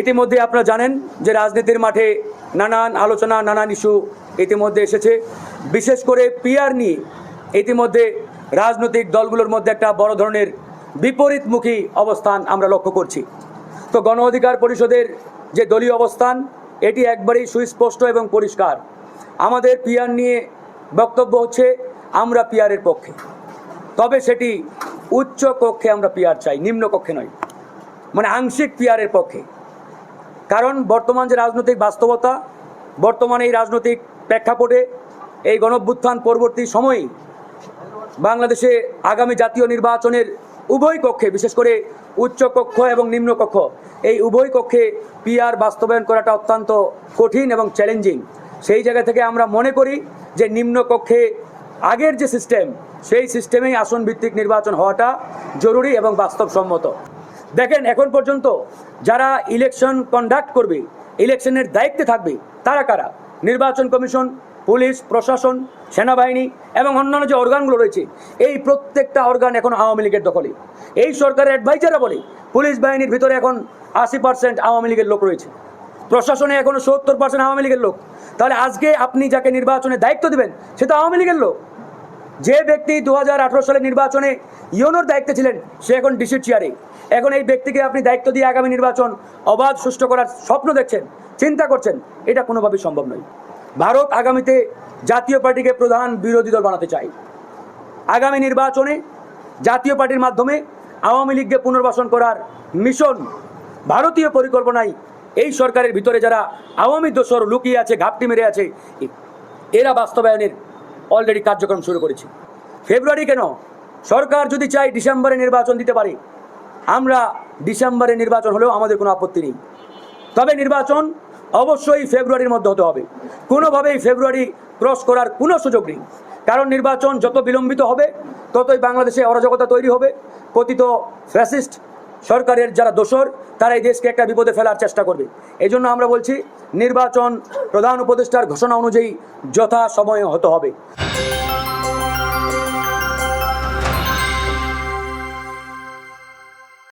ইতিমধ্যে আপনারা জানেন যে রাজনীতির মাঠে নানান আলোচনা, নানান ইস্যু ইতিমধ্যে এসেছে। বিশেষ করে পিআর নিয়ে ইতিমধ্যে রাজনৈতিক দলগুলোর মধ্যে একটা বড় ধরনের বিপরীতমুখী অবস্থান আমরা লক্ষ্য করছি। তো গণ অধিকার পরিষদের যে দলীয় অবস্থান, এটি একবারেই সুস্পষ্ট এবং পরিষ্কার। আমাদের পিআর নিয়ে বক্তব্য হচ্ছে, আমরা পিআরের পক্ষে। তবে সেটি উচ্চ কক্ষে আমরা পিআর চাই, নিম্ন কক্ষে নয়। মানে আংশিক পিআরের পক্ষে। কারণ বর্তমান যে রাজনৈতিক বাস্তবতা, বর্তমানে এই রাজনৈতিক প্রেক্ষাপটে এই গণভ্যুত্থান পরবর্তী সময়ে বাংলাদেশে আগামী জাতীয় নির্বাচনের উভয় কক্ষে, বিশেষ করে উচ্চ কক্ষ এবং নিম্ন কক্ষ, এই উভয় কক্ষে পিআর বাস্তবায়ন করাটা অত্যন্ত কঠিন এবং চ্যালেঞ্জিং সেই জায়গা থেকে আমরা মনে করি যে নিম্ন কক্ষে আগের যে সিস্টেম সেই সিস্টেমেই আসন ভিত্তিক নির্বাচন হওয়াটা জরুরি এবং বাস্তবসম্মত। দেখেন, এখন পর্যন্ত যারা ইলেকশন কন্ডাক্ট করবে ইলেকশনের দায়িত্বে থাকবে, তারা কারা? নির্বাচন কমিশন, পুলিশ, প্রশাসন, সেনাবাহিনী এবং অন্যান্য যে অর্গানগুলো রয়েছে, এই প্রত্যেকটা অর্গান এখন আওয়ামী লীগের দখলে। এই সরকারের অ্যাডভাইজাররা বলে, পুলিশ বাহিনীর ভিতরে এখন আশি পার্সেন্ট আওয়ামী লীগের লোক রয়েছে। প্রশাসনে এখনও সত্তর পার্সেন্ট আওয়ামী লীগের লোক। তাহলে আজকে আপনি যাকে নির্বাচনে দায়িত্ব দেবেন, সে তো আওয়ামী লীগের লোক। যে ব্যক্তি দু হাজার আঠেরো সালে নির্বাচনে ইউনোর দায়িত্বে ছিলেন, সে এখন ডিসির চেয়ারে। এখন এই ব্যক্তিকে আপনি দায়িত্ব দিয়ে আগামী নির্বাচন অবাধ, সুষ্ঠু করার স্বপ্ন দেখছেন, চিন্তা করছেন, এটা কোনোভাবেই সম্ভব নয়। ভারত আগামীতে জাতীয় পার্টিকে প্রধান বিরোধী দল বানাতে চায়। আগামী নির্বাচনে জাতীয় পার্টির মাধ্যমে আওয়ামী লীগকে পুনর্বাসন করার মিশন ভারতীয় পরিকল্পনায় এই সরকারের ভিতরে যারা আওয়ামী দোসর লুকিয়ে আছে, ঘাপটি মেরে আছে এরা বাস্তবায়নের অলরেডি কার্যক্রম শুরু করেছে। ফেব্রুয়ারি কেন? সরকার যদি চাই ডিসেম্বরে নির্বাচন দিতে পারে, আমরা ডিসেম্বরে নির্বাচন হলেও আমাদের কোনো আপত্তি নেই। তবে নির্বাচন অবশ্যই ফেব্রুয়ারির মধ্যে হতে হবে। কোনোভাবেই ফেব্রুয়ারি ক্রস করার কোনো সুযোগ নেই। কারণ নির্বাচন যত বিলম্বিত হবে, ততই বাংলাদেশে অরাজকতা তৈরি হবে। কথিত ফ্যাসিস্ট সরকারের যারা দোসর তারা এই দেশকে একটা বিপদে ফেলার চেষ্টা করবে। এই জন্য আমরা বলছি, নির্বাচন প্রধান উপদেষ্টার ঘোষণা অনুযায়ী যথা সময়ে হতে হবে।